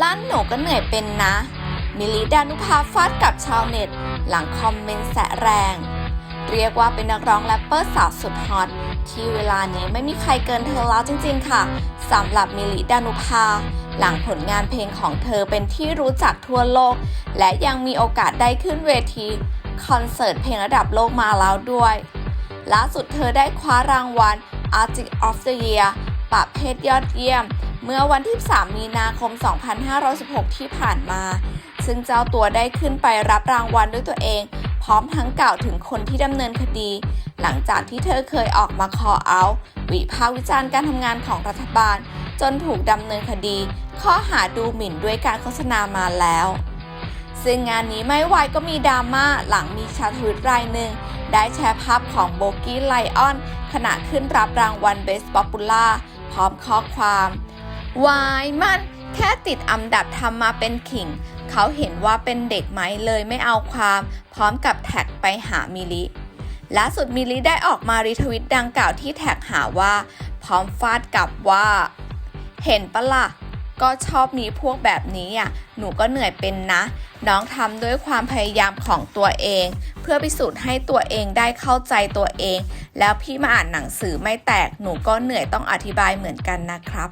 ลั่นหนูก็เหนื่อยเป็นนะ มิลลิดานุภาฟาดกับชาวเน็ต หลังคอมเมนต์แสะแรง เรียกว่าเป็นนักร้องแรปเปอร์สาวสุดฮอตที่เวลานี้ไม่มีใครเกินเธอแล้วจริงๆค่ะสำหรับมิลลิดานุภา หลังผลงานเพลงของเธอเป็นที่รู้จักทั่วโลก และยังมีโอกาสได้ขึ้นเวทีคอนเสิร์ตเพลงระดับโลกมาแล้วด้วยล่าสุดเธอได้คว้ารางวัล Artist of the Year ประเภทยอดเยี่ยม เมื่อวันที่ 3 มีนาคม 2516 ที่ผ่านมา ซึ่งเจ้าตัวได้ขึ้นไปรับรางวัลด้วยตัวเอง พร้อมทั้งกล่าวถึงคนที่ดำเนินคดี หลังจากที่เธอเคยออกมาคอเอาวิพากษ์วิจารณ์การทำงานของรัฐบาล จนถูกดำเนินคดี ข้อหาดูหมิ่นด้วยการโฆษณามาแล้ว ซึ่งงานนี้ไม่ไหวก็มีดราม่าหลังมีชาวทวิตรายหนึ่งได้แชร์ภาพของโบกี้ไลออนขณะขึ้นรับรางวัล Best Popular พร้อมข้อความ วายมันแค่ติดอันดับทำมาเป็นขิง เขาเห็นว่าเป็นเด็กไหมเลยไม่เอาความ พร้อมกับแท็กไปหามิลิล่าสุดมิลิได้ออกมารีทวิตดังกล่าวที่แท็กหาว่า พร้อมฟาดกลับว่า เห็นปะละ่ะก็ชอบมีพวกแบบนี้อะ หนูก็เหนื่อยเป็นนะ น้องทำด้วยความพยายามของตัวเอง เพื่อพิสูจน์ให้ตัวเองได้เข้าใจตัวเอง แล้วพี่มาอ่านหนังสือไม่แตก หนูก็เหนื่อยต้องอธิบายเหมือนกันนะครับ